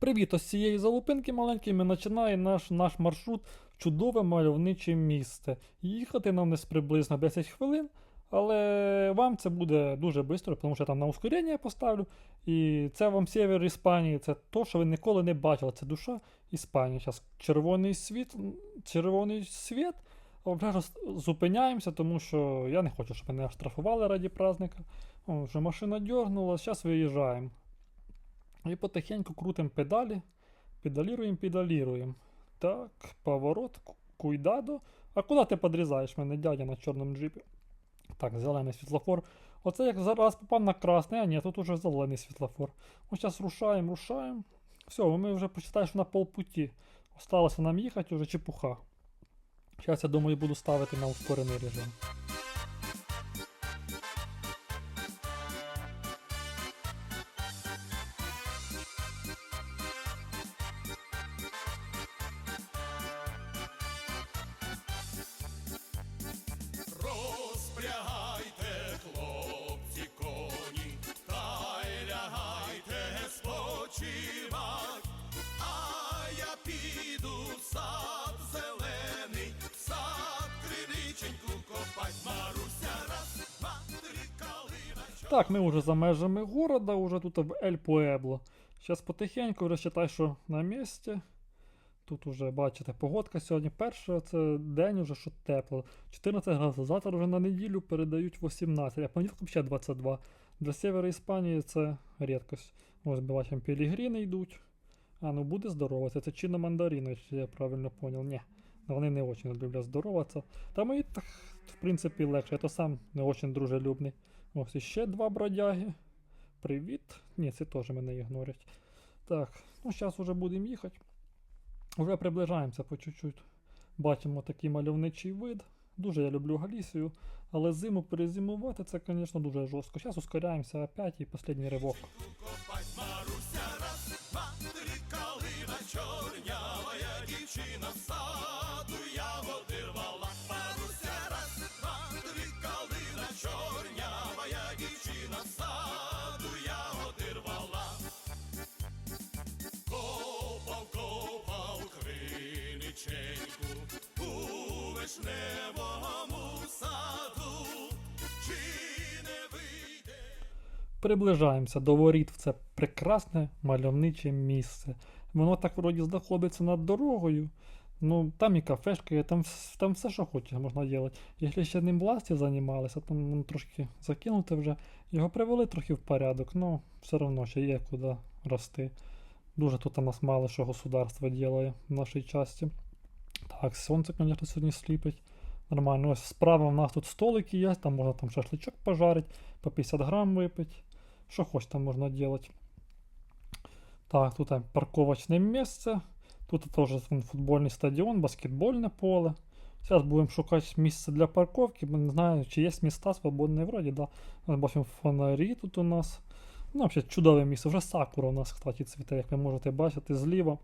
Привіт, ось з цієї залупинки маленької ми починаємо наш, наш маршрут в чудове мальовниче місце. Їхати нам десь приблизно 10 хвилин, але вам це буде дуже швидко, тому що я там на ускорення я поставлю. І це вам север Іспанії, це то, що ви ніколи не бачили. Це душа Іспанії. Зараз червоний світ, червоний світ. Вже зупиняємося, тому що я не хочу, щоб мене штрафували раді праздника. О, вже машина дьорнула, зараз виїжджаємо. І потихеньку крутим педалі, педаліруємо, педаліруємо. Так, поворот, куйдадо. А куди ти подрізаєш мене, дядя, на чорному джипі? Так, зелений світлофор. Оце як зараз попав на красний, а ні, тут уже зелений світлофор. Ось зараз рушаємо, рушаємо. Все, ми вже почитаєш на полпуті. Осталося нам їхати вже чепуха. Зараз, я думаю, буду ставити на ускорений режим. Так, ми вже за межами города, уже тут в Ель Пуебло. Зараз потихеньку вже считай, що на місці. Тут уже, бачите, погодка сьогодні перша, це день уже що тепло. 14 градусів. Завтра вже на неділю передають 18, а понеділок ще 22. Для севера Іспанії це рідкость. Ось бачимо, пілігріни йдуть. А, ну буде здороватися. Це чинно мандарини, якщо я правильно понял. Ні. Вони не дуже люблять здороватися. Та мені так, в принципі, легше. Я то сам не дуже дружелюбний. Ось іще два бродяги. Привіт. Ні, це теж мене ігнорять. Так, ну зараз вже будемо їхати. Уже приближаємося по чуть-чуть. Бачимо такий мальовничий вид. Дуже я люблю Галісію, але зиму перезимувати це, звісно, дуже жорстко. Зараз ускоряємося опять і останній ривок. Маруся раз, два, три, калина чорнявая дівчина вишневому саду, чи не вийде? Приближаємося до воріт в це прекрасне мальовниче місце. Воно так вроді знаходиться над дорогою. Ну, там і кафешка, є, там, там все, що хочеш, можна робити. Якщо ще ним власті займалися, там воно трошки закинуте вже. Його привели трохи в порядок, ну все одно ще є куди рости. Дуже тут у нас мало що государство ділає в нашій часті. Так, сонце, звісно, сьогодні сліпить. Нормально. Ось справа в нас тут столики є, там можна там шашличок пожарити, по 50 грам випити. Що хоч там можна робити. Так, тут там парковочне місце. Тут теж футбольний стадіон, баскетбольне поле. Зараз будемо шукати місце для парковки, бо не знаю, чи є міста свободні вроді, да. Бачимо фонарі тут у нас. Ну, взагалі чудове місце. Вже сакура у нас, кстати, цвіте, як ви можете бачити, зліва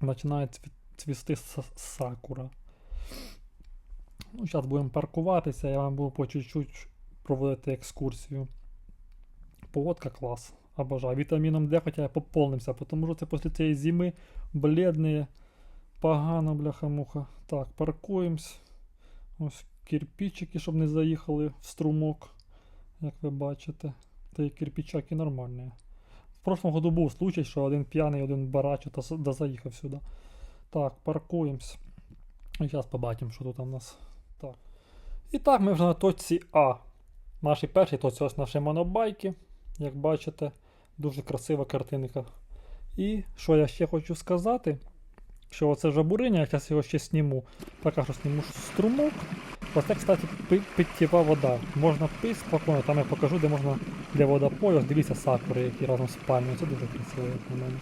починає цві- цвісти сакура. Ну, зараз будемо паркуватися, я вам буду по чуть-чуть проводити екскурсію. Погодка клас. Обожаю. Вітаміном D хоча я поповнимся, тому що це після цієї зими бледне, погано, бляха-муха. Так, паркуємось. Ось кирпичики, щоб не заїхали в струмок, як ви бачите. Та й кирпичаки нормальні. В прошлом году був случай, що один п'яний, один барачо та, заїхав сюди. Так, паркуємось. Зараз побачимо, що тут у нас. Так. І так, ми вже на точці А. Наші перші точці ось наші монобайки. Як бачите, дуже красива картинка. І що я ще хочу сказати, що оце вже буриння, я зараз його ще сніму. Поки що сніму струмок. Оце, кстати, питтєва вода. Можна пити спокійно, там я покажу, де можна для водопою. Ось Дивіться сакури, які разом з пальмою. Це дуже красиво, як на мене.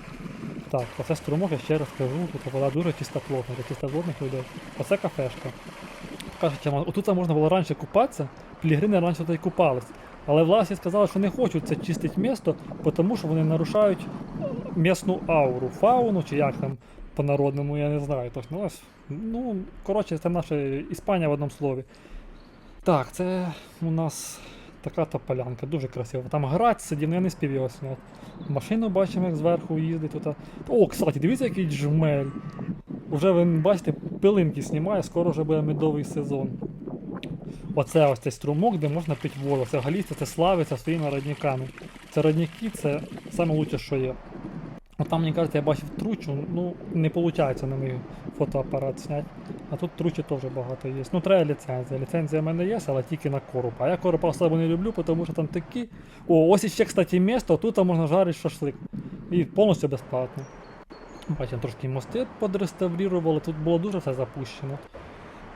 Так, оце струмок, я ще раз кажу, тут вода дуже чистоплотна, для чистоплотних людей. Оце кафешка. Кажуть, отут можна було раніше купатися, пілігрини раніше тут і купались. Але власні сказали, що не хочуть це чистити місто, тому що вони нарушають місну ауру, фауну чи як там по-народному, я не знаю точно. Ось, ну, коротше, це наша Іспанія в одному слові. Так, це у нас Така то полянка, дуже красиво. Там град сидів, ну я не спів його зняти. Машину бачимо, як зверху їздить тут. О, кстати, дивіться, який джмель. Уже ви бачите, пилинки знімає, скоро вже буде медовий сезон. Оце ось цей струмок, де можна пити воду. Це Галісся, це славиться своїми родниками. Це родники, це лучше, що є. От там, мені кажеться, я бачив тручу, ну не виходить на мій фотоапарат зняти. А тут тручі теж багато є. Ну, треба ліцензія. Ліцензія в мене є, але тільки на коропа. А я коропа особо не люблю, тому що там такі. О, ось іще, кстати, місто, тут можна жарити шашлик. І повністю безплатно. Бачимо, трошки мости подреставрували, тут було дуже все запущено.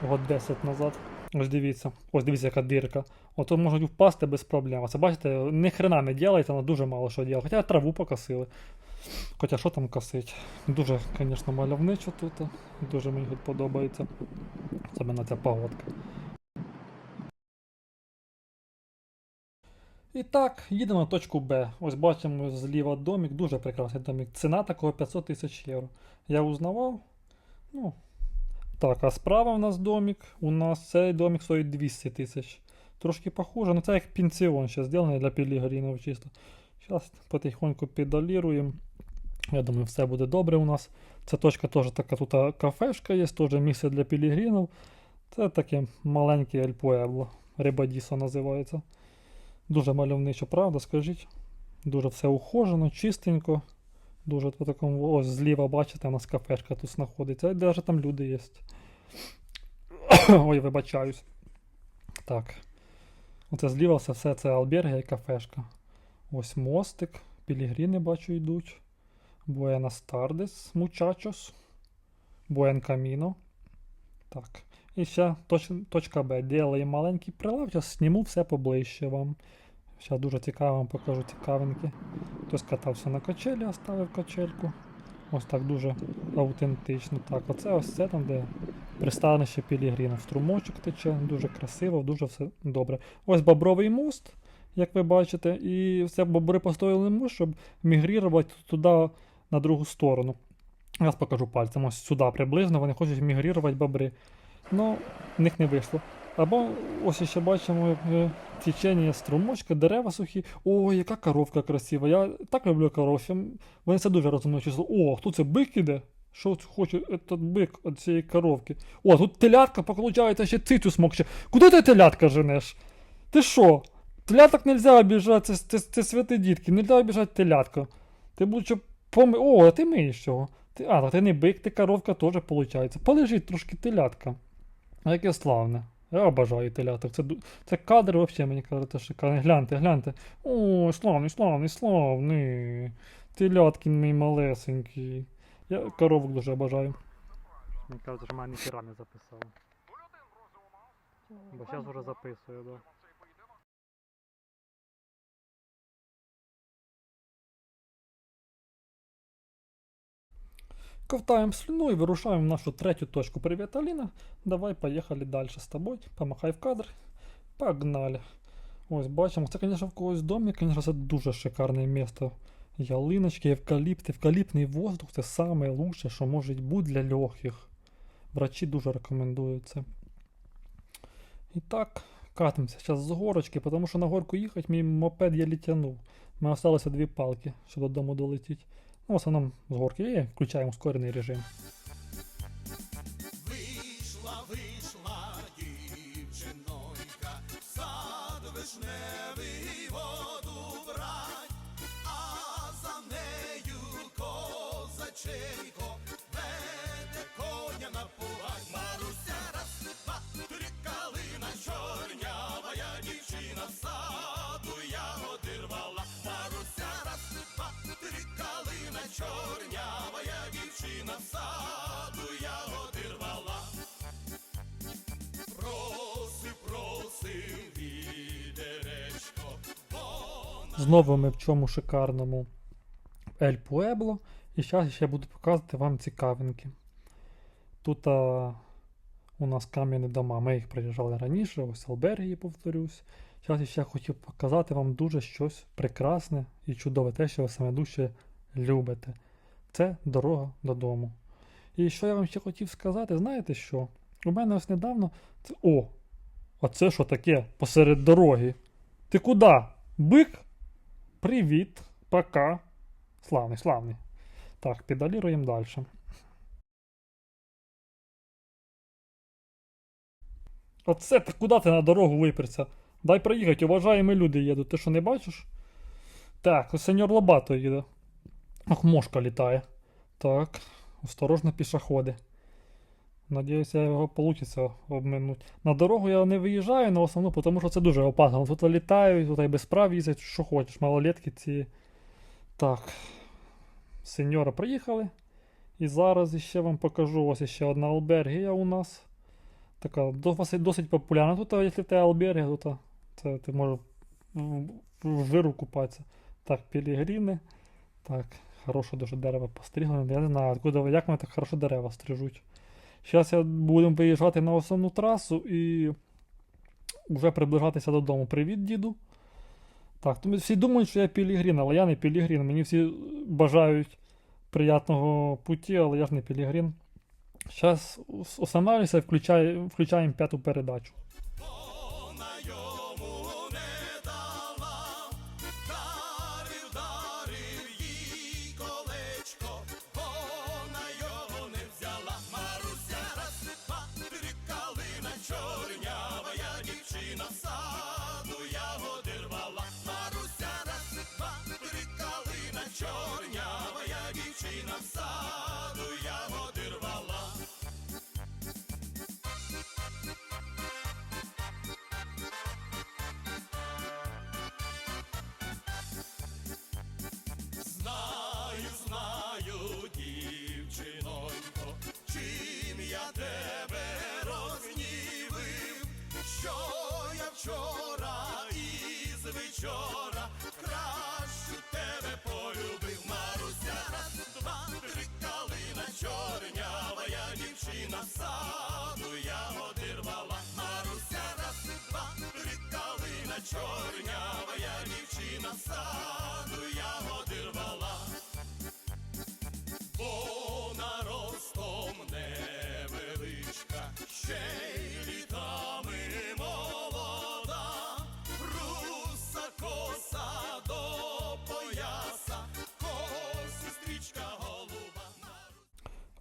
Год 10 назад. Ось дивіться, ось дивіться, яка дирка. Ото можуть впасти без проблем. Це бачите, ні хрена не ділається, але дуже мало що діло. Хоча траву покосили. Хоча що там косить? Дуже, звісно, мальовничо тут. Дуже мені тут подобається. Особливо ця погодка. І так, їдемо на точку Б. Ось бачимо зліва домик, дуже прекрасний домик. Ціна такого 500 тисяч євро. Я узнавав. Ну. Так, а справа у нас домик. У нас цей домик стоїть 200 тисяч. Трошки похоже, ну це як пенсіон ще зроблений для пілігрінів чисто. Зараз потихоньку підоліруємо. Я думаю, все буде добре у нас. Ця точка теж така тут кафешка є, теж місце для пілігрінів. Це таке маленьке Ель Пуебло. Рибадісо називається. Дуже мальовничо, правда, скажіть. Дуже все ухожено, чистенько. Дуже по такому, ось зліва, бачите, у нас кафешка тут знаходиться. І навіть там люди є. Ой, вибачаюсь. Так. Оце зліва все, все це алберга і кафешка. Ось мостик. Пілігріни, бачу, йдуть. Буенас Тардес, мучачос. Буен Каміно. Так. І ще точ, точка Б. Делаємо маленький прилав, зараз зніму все поближче вам. Зараз дуже цікаво вам покажу цікавинки. Хтось катався на качелі, оставив качельку. Ось так дуже аутентично. Так, оце ось це там, де пристанище Пілігріна. Струмочок тече, дуже красиво, дуже все добре. Ось бобровий мост, як ви бачите, і це бобри построїли мост, щоб мігрувати туди на другу сторону. Зараз покажу пальцем, ось сюди приблизно, вони хочуть мігрувати бобри. Ну, в них не вийшло. Або ось ще бачимо е, течення струмочка, дерева сухі. Ой, яка коровка красива. Я так люблю коров. Вони це дуже розумно число. О, хто це бик іде? Що хоче этот бик від цієї коровки? О, тут телятка, виходить, ще цицю смокче. Куди ти телятка женеш? Ти що? Теляток нельзя обіжати, це, це, це святі дітки, нельзя обіжати телятка. Ти будь поми... О, а ти миєш цього. Ти, а, ти не бик, ти коровка теж виходить. Полежить трошки телятка. А яке славне. Я обожаю теляток. Це, це кадр взагалі, мені кажуть, шикарний. Гляньте, гляньте. О, славний, славний, славний. Теляткін мій малесенький. Я коровок дуже обожаю. Мені кажуть, що мене ніхіра не записав. Бо зараз вже записую, да. Ковтаем слюну и вырушаем в нашу третью точку. Привет, Алина. Давай, поехали дальше с тобой. Помахай в кадр. Погнали. Ось бачимо, це, звісно, в когось домі, звісно, це дуже шикарне місто. Ялиночки, евкаліпти, евкаліптний воздух це лучше, що може бути для легких. Врачі дуже рекомендують це. І так, катимося зараз з горочки, тому що на горку їхати мій мопед я тянув. У мене залишилося дві палки, щоб додому долетіти. Ну, в основном с горки и включаем ускоренный режим. Чорнявая дівчина в саду ягоди рвала. Просив, просив відеречко, Знову ми в чому шикарному Ель Пуебло. І зараз ще буду показувати вам цікавинки. Тут а, у нас кам'яні дома. Ми їх приїжджали раніше, ось Албергії, повторюсь. Зараз ще хотів показати вам дуже щось прекрасне і чудове, те, що саме дужче любите. Це дорога додому. І що я вам ще хотів сказати, знаєте що? У мене ось недавно. Це... О! А це що таке посеред дороги? Ти куди? Бик? Привіт. Пока. Славний, славний. Так, педаліруємо далі. Оце ти куди ти на дорогу виперся? Дай проїхати, уважаємо люди їдуть. Ти що не бачиш? Так, сеньор Лобато їде. Ох, мошка літає. Так, осторожно пішоходи. Надіюся, його вийде обминути. На дорогу я не виїжджаю на основну, тому що це дуже опасно. Тут літають, тут і без прав їздять, що хочеш, малолетки ці. Так. Сеньора приїхали. І зараз ще вам покажу ось ще одна албергія у нас. Така досить, популярна. Тут, якщо ти албергія, тут це ти можеш в жиру купатися. Так, пілігріни. Так, хороше дуже дерево постріглено. Я не знаю, откуда, як вони так хорошо дерева стрижуть. Зараз я будемо виїжджати на основну трасу і вже приближатися додому. Привіт, діду. Так, тому всі думають, що я пілігрін, але я не пілігрін. Мені всі бажають приятного путі, але я ж не пілігрін. Зараз останавливайся і включаємо п'яту передачу. Що я вчора із вечора кращу тебе полюбив. Маруся, раз, два, три калина чорнява, я дівчина саду я одирвала, Маруся, раз, два, три калина чорнява, я дівчина саду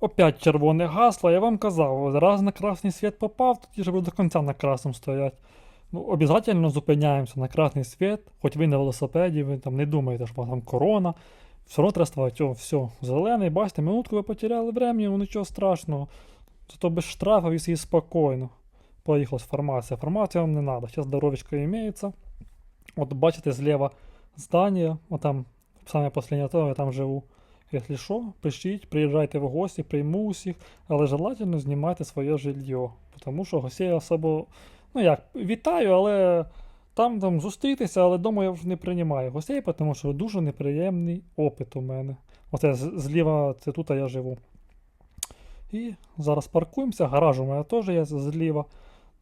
Опять червоне гасло, я вам казав, раз на красний світ попав, тоді ж буду до кінця на красному стоять. Ну, обов'язково зупиняємося на красний світ, хоч ви на велосипеді, ви там не думаєте, що у вас там корона. Все одно треба ставити, о, все, зелений, бачите, минутку ви потеряли времени, ну нічого страшного. Зато без штрафів і всі спокійно. Поїхала фармація. Фармація вам не треба. Зараз здоровечко імеється. От бачите, зліва здання, отам саме последнє то, я там живу. Якщо що, пишіть, приїжджайте в гості, прийму усіх, але желательно знімайте своє жилье. Тому що гостей особо, ну як, вітаю, але там, там зустрітися, але вдома я вже не приймаю гостей, тому що дуже неприємний опит у мене. Оце зліва, це тут я живу. І зараз паркуємося, гараж у мене теж є зліва.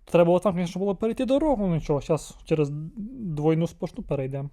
Треба було там, звісно, було перейти дорогу, нічого, зараз через двойну сплошну перейдемо.